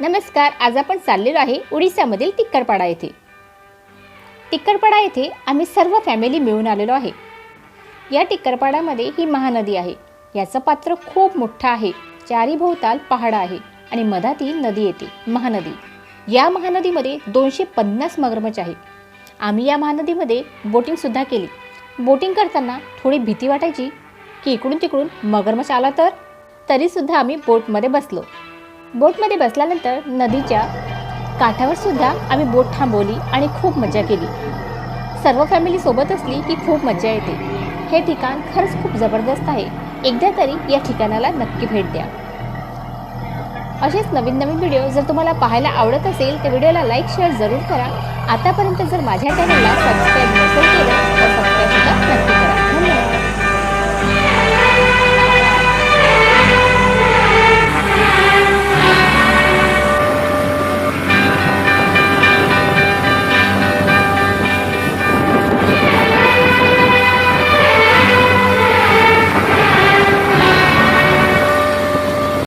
नमस्कार आज आपण चाललेलो आहे उडीसामधील तिक्करपाडा येथे. टिक्करपाडा येथे आम्ही सर्व फॅमिली मिळून आलेलो आहे. या टिक्करपाडामध्ये ही महानदी आहे. याचं पात्र खूप मोठं आहे. चारी भोवताल पहाड आहे आणि मधात ही नदी येते महानदी. या महानदीमध्ये दोनशे पन्नास मगरमच्छ आहे आम्ही या महानदीमध्ये बोटिंगसुद्धा केली. बोटिंग करताना थोडी भीती वाटायची की इकडून तिकडून मगरमच्छ आला तर? तरीसुद्धा आम्ही बोटमध्ये बसलो. बोटमध्ये बसल्यानंतर नदीच्या काठावर सुद्धा आम्ही बोट थांबवली आणि खूप मजा केली. सर्व फॅमिली सोबत असली की खूप मजा येते. हे ठिकाण खरंच खूप जबरदस्त आहे. एकदा तरी या ठिकाणाला नक्की भेट द्या. असेच नवीन नवीन व्हिडिओ जर तुम्हाला पाहायला आवडत असेल तर व्हिडिओला लाईक शेअर जरूर करा. आतापर्यंत जर माझ्या चॅनलला सबस्क्राईब